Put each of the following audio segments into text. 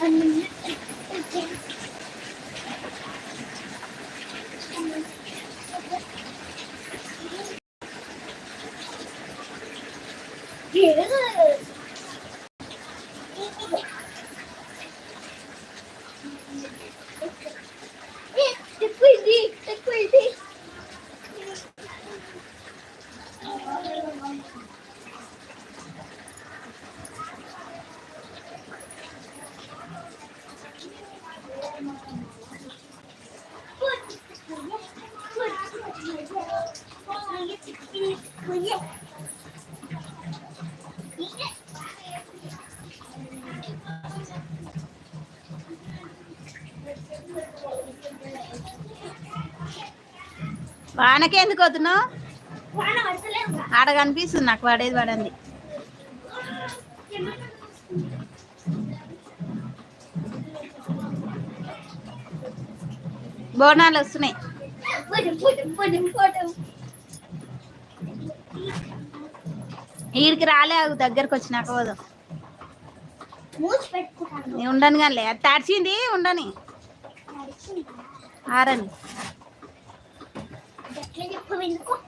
Here's వానకి ఎందుకు పడతలేదు ఆడ కనిపిస్తుంది నాకు పడేది పడండి. బోనాలు వస్తున్నాయి. వీడికి రాలే అవి దగ్గరకు వచ్చినాక పోదాం. ఉండను కానీ అది తడిచింది ఉండని. ఆరని 给你我给你过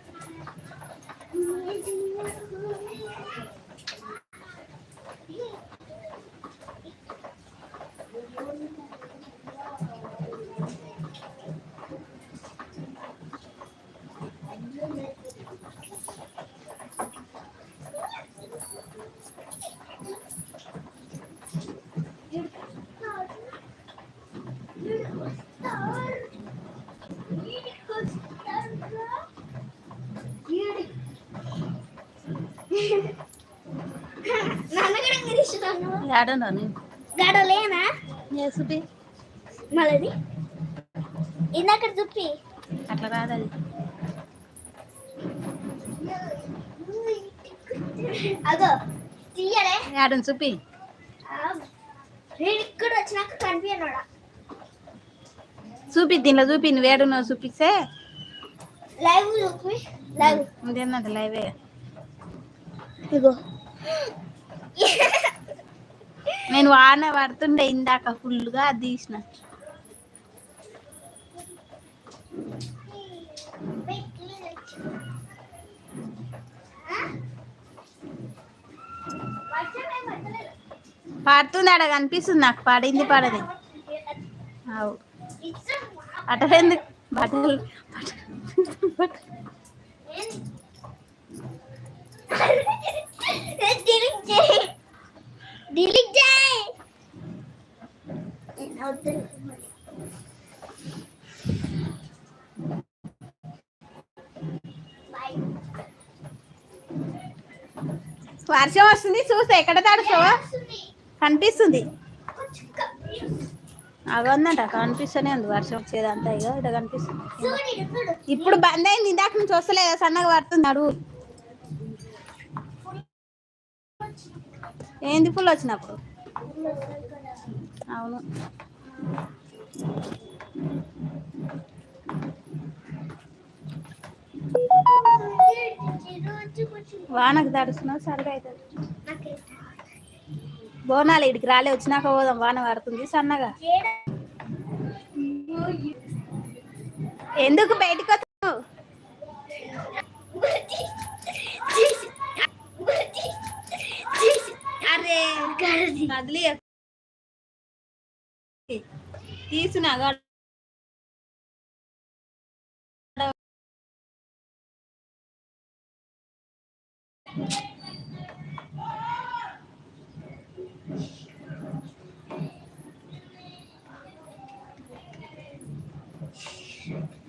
నేను గడలేనా? సుపి మళ్ళీ? ఇందాక చూపి అట్లా రాదు అది ఏడను చూపి ఇక్కడ వచ్చినాక కనిపించడా చూపి దీనిలో చూపి నువ్వు ఏడున్నావు చూపిస్తే లైవ్ చూపి లైవ్. ఇంకేందంటే లైవే. ఇగో. నేను వాన పడుతుండే ఇందాక ఫుల్గా అది తీసిన. పడుతుంది ఆడ కనిపిస్తుంది నాకు పడింది పడది. అవు. అటెందుకు బట్టలు బట్టలు. వర్షం వస్తుంది చూస్తే ఎక్కడ తడుస్తావా? కనిపిస్తుంది. అగొందంట కనిపిస్తూనే ఉంది వర్షం వచ్చేదంతా ఇక ఇక్కడ కనిపిస్తుంది. ఇప్పుడు బంద్ అయింది ఇందాక నుంచి వస్తలే కదా సన్నగా పడుతుంది అడుగు. ఏంది ఫుల్ వచ్చినప్పుడు? అవును. వానకు తడుస్తున్నావు సరిగా అవుతుంది బోనాలు ఇడికి రాలే వచ్చినాక పోదాం వాన పడుతుంది సన్నగా. ఎందుకు బయటకు వస్తావు అరే కదిలి తీసునా